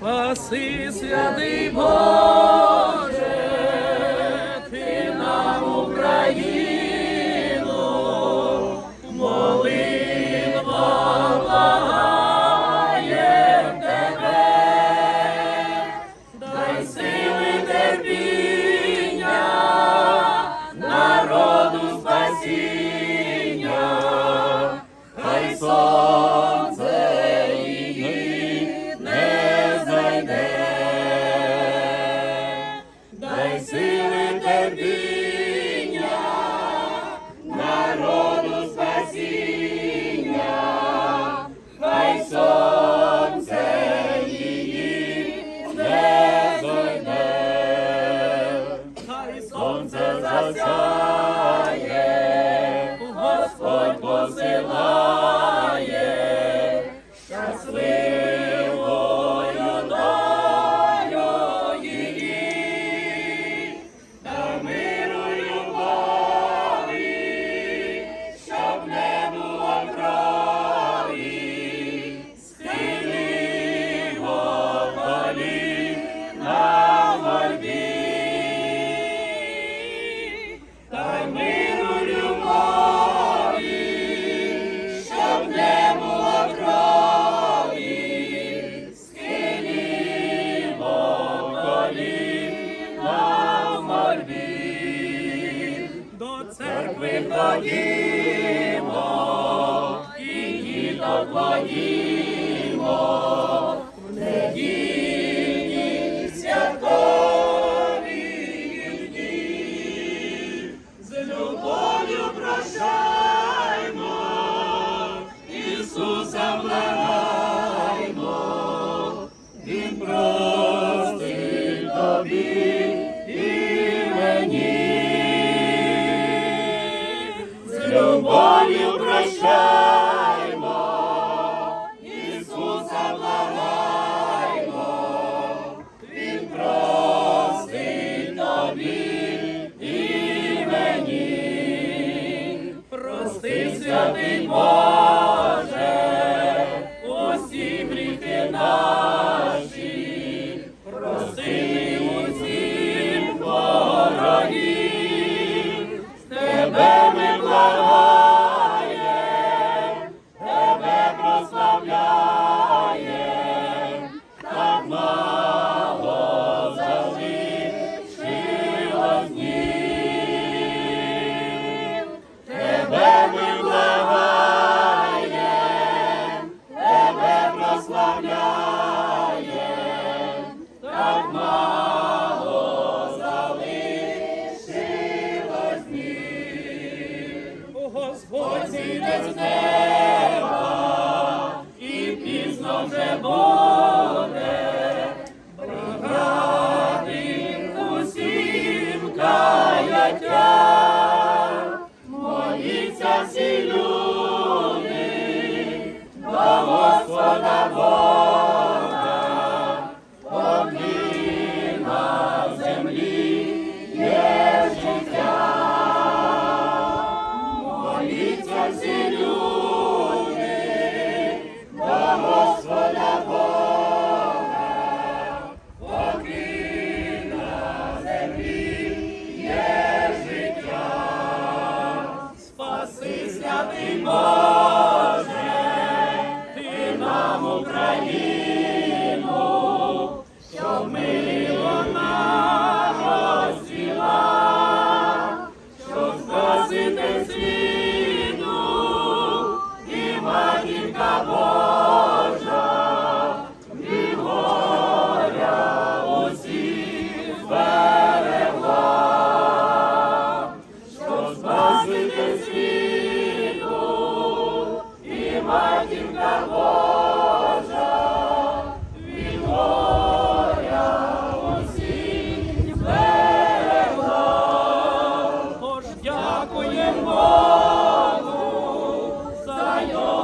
спаси святий Бог. Harbi долі на мольбі, до церкви ходімо і діто твоїх. прощаймо, Ісуса благаймо, Він простить тобі і мені, прости святий Бог. see this name. nothing more. 하여